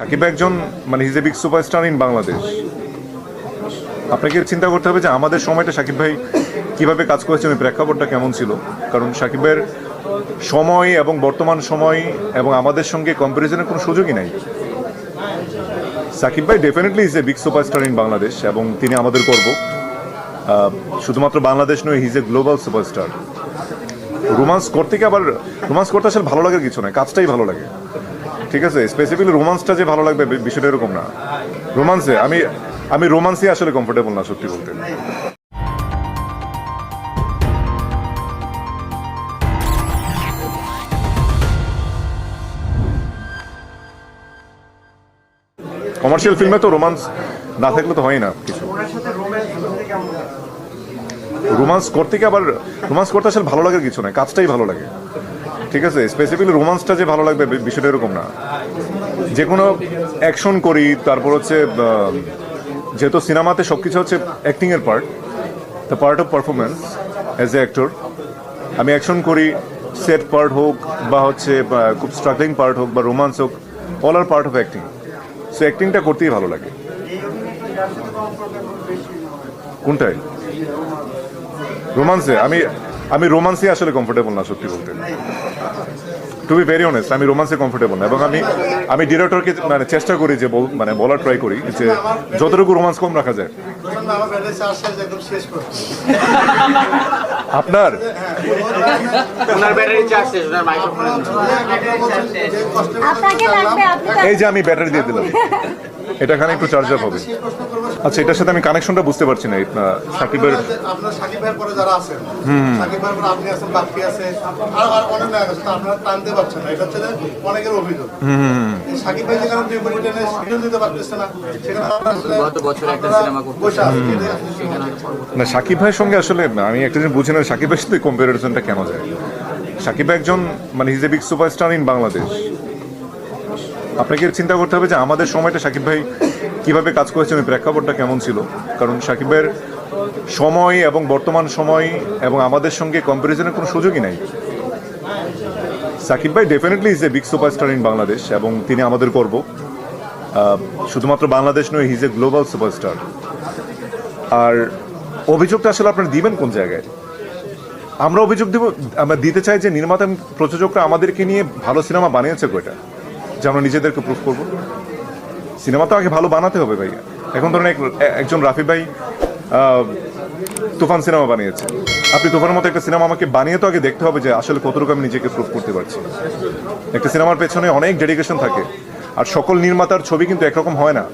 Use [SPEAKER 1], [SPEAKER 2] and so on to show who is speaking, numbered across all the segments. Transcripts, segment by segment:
[SPEAKER 1] সাকিব একজন মানে he's a big superstar in Bangladesh আপনাকে চিন্তা করতে হবে যে আমাদের সময়টা সাকিব ভাই কীভাবে কাজ করেছেন ওই প্রেক্ষাপটটা কেমন ছিল? কারণ সাকিবের সময় এবং বর্তমান সময় এবং আমাদের সঙ্গে কম্পারিজনের কোনো সুযোগই নাই। সাকিব ভাই definitely is a big superstar in Bangladesh এবং তিনি আমাদের করব। শুধুমাত্র বাংলাদেশ নয় he's a global superstar romance করতে কি আবার, রোমান্স করতে আসলে ভালো লাগার কিছু নয়, কাজটাই ভালো লাগে। ঠিক আছে স্পেসিফিকলি রোমান্সটা যে ভালো লাগবে বিষয়টা এরকম না। রোমান্সে আমি আমি রোমান্সে আসলে কমফোর্টেবল না, সত্যি বলতে। কমার্শিয়াল ফিল্মে তো রোমান্স না থাকলে তো হয় না কিছু। রোমান্স করতে কি আবার রোমান্স করতে আসলে ভালো লাগার কিছু নয় কাজটাই ভালো লাগে। ঠিক আছে? স্পেসিফিকলি রোমান্সটা যে ভালো লাগবে বিষয়টা এরকম না। যে কোনো অ্যাকশন করি, তারপর হচ্ছে যেহেতু সিনেমাতে সব কিছু হচ্ছে অ্যাক্টিংয়ের part the part of performance as a actor আমি অ্যাকশন করি সেট পার্ট হোক, বা হচ্ছে খুব স্ট্রাগলিং পার্ট হোক, বা রোমান্স হোক all are part of acting so অ্যাক্টিংটা করতেই ভালো লাগে। কোনটাই রোমান্সে আমি আমি রোমান্সে আসলে কমফোর্টেবল না সত্যি বলতে। টু বি ভেরি অনেস্ট আমি রোমান্সে কমফোর্টেবল না এবং আমি আমি ডিরেক্টরকে মানে চেষ্টা করি যে বল- মানে বলার ট্রাই করি যে যতটুকু রোমান্স কম রাখা যায়। আপনার?
[SPEAKER 2] ওনার ব্যাটারি চার্জ শেষ ওনার মাইক্রোফোন
[SPEAKER 3] যে কষ্ট
[SPEAKER 4] আপনাকে লাগবে আপনি তো
[SPEAKER 1] এই যে আমি ব্যাটারি দিয়ে দিলাম। এটা এখানে একটু চার্জ আপ হবে। আচ্ছা এটার সাথে আমি কানেকশনটা বুঝতে পারছি না আপনার সাকিবের
[SPEAKER 3] আপনার সাকিব ভাইয়ের পরে যারা আছেন সাকিব ভাইয়ের পরে আপনি আছেন বাপ্পি আছে আর আর অনেক নায়ক আছে আপনারা টানতে পারছেন না। এটা হচ্ছে অনেকের অভিযোগ। সাকিব ভাই যেখানে প্রিয় টেনে সিজন দিতে পারতেছে না সেখানে
[SPEAKER 2] গত বছর একটা সিনেমা করতে।
[SPEAKER 1] না সাকিব ভাইয়ের সঙ্গে আসলে আমি একটা জিনিস বুঝি না সাকিব ভাইয়ের সাথে কম্পারিজনটা কেন যায়? সাকিব ভাই একজন মানে he's a big superstar in Bangladesh আপনাকে চিন্তা করতে হবে যে আমাদের সময়টা সাকিব ভাই কীভাবে কাজ করেছেন ওই প্রেক্ষাপটটা কেমন ছিল? কারণ সাকিবের সময় এবং বর্তমান সময় এবং আমাদের সঙ্গে কম্পারিজনের কোনো সুযোগই নাই। সাকিব ভাই definitely is a big superstar in Bangladesh এবং তিনি আমাদের করব শুধুমাত্র বাংলাদেশ নয় হিজ এ গ্লোবাল সুপারস্টার আর অভিযোগটা আসলে আপনারা দিবেন কোন জায়গায়? আমরা অভিযোগ দিব, আমরা দিতে চাই যে নির্মাতা প্রযোজকরা আমাদেরকে নিয়ে ভালো সিনেমা বানিয়েছে কয়টা? যে আমরা নিজেদেরকে প্রুফ করব। সিনেমা তো আগে ভালো বানাতে হবে ভাই এখন ধরেন এক- একজন রাফি ভাই তুফান সিনেমা বানিয়েছে। আপনি তুফানের মতো একটা সিনেমা আমাকে বানিয়ে তো আগে দেখতে হবে যে আসলে কতটুকু আমি নিজেকে প্রুফ করতে পারছি। একটা সিনেমার পেছনে অনেক ডেডিকেশন থাকে। আর সকল নির্মাতার ছবি কিন্তু একরকম হয় না।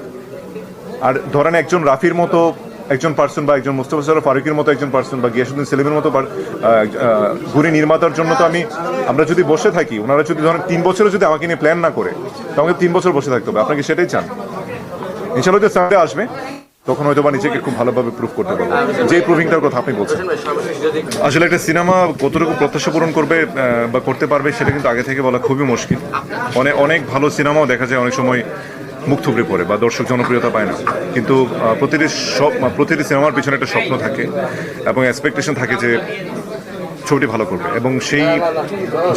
[SPEAKER 1] আর ধরেন একজন রাফির মতো একজন পার্সন বা একজন মুস্তফা সরফ ফারুকের মতো একজন পার্সন বা গিয়াসুদ্দিন সেলিমের মতো ঘুরে নির্মাতার জন্য তো আমি, আমরা যদি বসে থাকি, ওনারা যদি ধরেন তিন বছরে যদি আমাকে নিয়ে প্ল্যান না করে, তো আমাকে তিন বছর বসে থাকতে হবে। আপনাকে সেটাই চান? ইনশাল্লাহ সানডে আসবে, তখন হয়তো বা নিজেকে খুব ভালোভাবে প্রুভ করতে পারব। যে প্রুভিংটার কথা আপনি বলছেন। আসলে একটা সিনেমা কতটুকু প্রত্যাশা পূরণ করবে বা করতে পারবে, সেটা কিন্তু আগে থেকে বলা খুবই মুশকিল। অনেক অনেক ভালো সিনেমাও দেখা যায় অনেক সময় মুখ থুবড়ে পড়ে বা দর্শক জনপ্রিয়তা পায় না। কিন্তু প্রতিটি সব প্রতিটি সিনেমার পিছনে একটা স্বপ্ন থাকে এবং এক্সপেকটেশন থাকে যে ছবিটি ভালো করবে। এবং সেই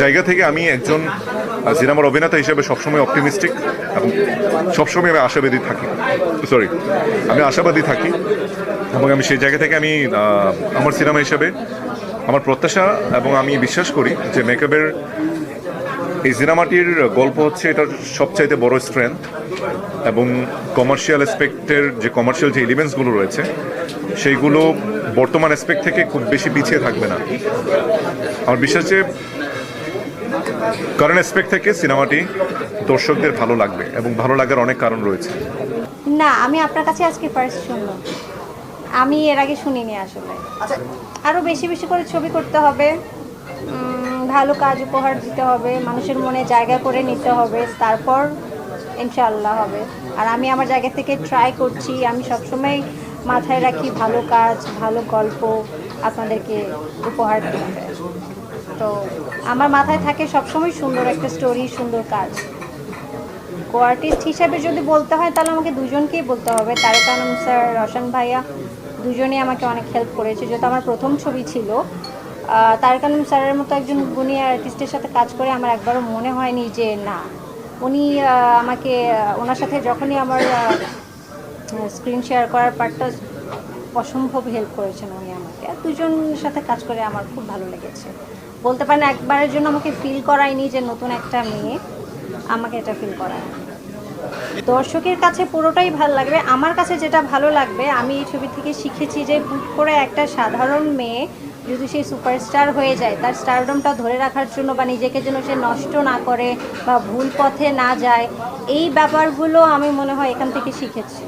[SPEAKER 1] জায়গা থেকে আমি একজন সিনেমার অভিনেতা হিসেবে সবসময় অপটিমিস্টিক এবং সবসময় আমি আশাবাদী থাকি। সরি আমি আশাবাদী থাকি এবং আমি সেই জায়গা থেকে আমি আমার সিনেমা হিসেবে আমার প্রত্যাশা এবং আমি বিশ্বাস করি যে মেকআপের এই সিনেমাটির গল্প হচ্ছে এটার সবচাইতে বড় স্ট্রেংথ এবং কমার্শিয়াল অ্যাসপেক্টের যে কমার্শিয়াল যে এলিমেন্টসগুলো রয়েছে সেইগুলো বর্তমান অ্যাসপেক্ট থেকে খুব বেশি পিছিয়ে থাকবে না। আমার বিশ্বাস যে কারণ অ্যাসপেক্ট থেকে সিনেমাটি দর্শকদের ভালো লাগবে এবং ভালো লাগার অনেক কারণ রয়েছে।
[SPEAKER 4] না আমি আপনার কাছে আজকে ফার্স্ট শুনলাম। আমি এর আগে শুনিনি আসলে। আরও বেশি বেশি করে ছবি করতে হবে। ভালো কাজ উপহার দিতে হবে, মানুষের মনে জায়গা করে নিতে হবে, তারপর ইনশাল্লাহ হবে। আর আমি আমার জায়গা থেকে ট্রাই করছি, আমি সবসময় মাথায় রাখি ভালো কাজ, ভালো গল্প আপনাদেরকে উপহার দিতে তো আমার মাথায় থাকে সবসময় সুন্দর একটা স্টোরি সুন্দর কাজ। কো আর্টিস্ট হিসাবে যদি বলতে হয়, তাহলে আমাকে দুজনকেই বলতে হবে। তারেক আনম স্যার রশন ভাইয়া, দুজনেই আমাকে অনেক হেল্প করেছে। যেহেতু আমার প্রথম ছবি ছিল আহ, তারেক আনম স্যারের মতো একজন গুণী আর্টিস্টের সাথে কাজ করে আমার একবারও মনে হয়নি যে না। উনি আমাকে ওনার সাথে যখনই আমার স্ক্রিন শেয়ার করার পার্টটা অসম্ভব হেল্প করেছেন উনি আমাকে। আর দুজনের সাথে কাজ করে আমার খুব ভালো লেগেছে। বলতে পারেন একবারের জন্য আমাকে ফিল করায়নি যে নতুন একটা মেয়ে আমাকে এটা ফিল করায়। দর্শকের কাছে পুরোটাই ভালো লাগবে। আমার কাছে যেটা ভালো লাগবে, আমি এই ছবি থেকে শিখেছি যে হুট করে একটা সাধারণ মেয়ে যদি সে সুপারস্টার হয়ে যায়, তার স্টারডমটা ধরে রাখার জন্য বা নিজেকে যেন সে নষ্ট না করে বা ভুল পথে না যায়, এই ব্যাপারগুলো আমি মনে হয় এখান থেকে শিখেছি।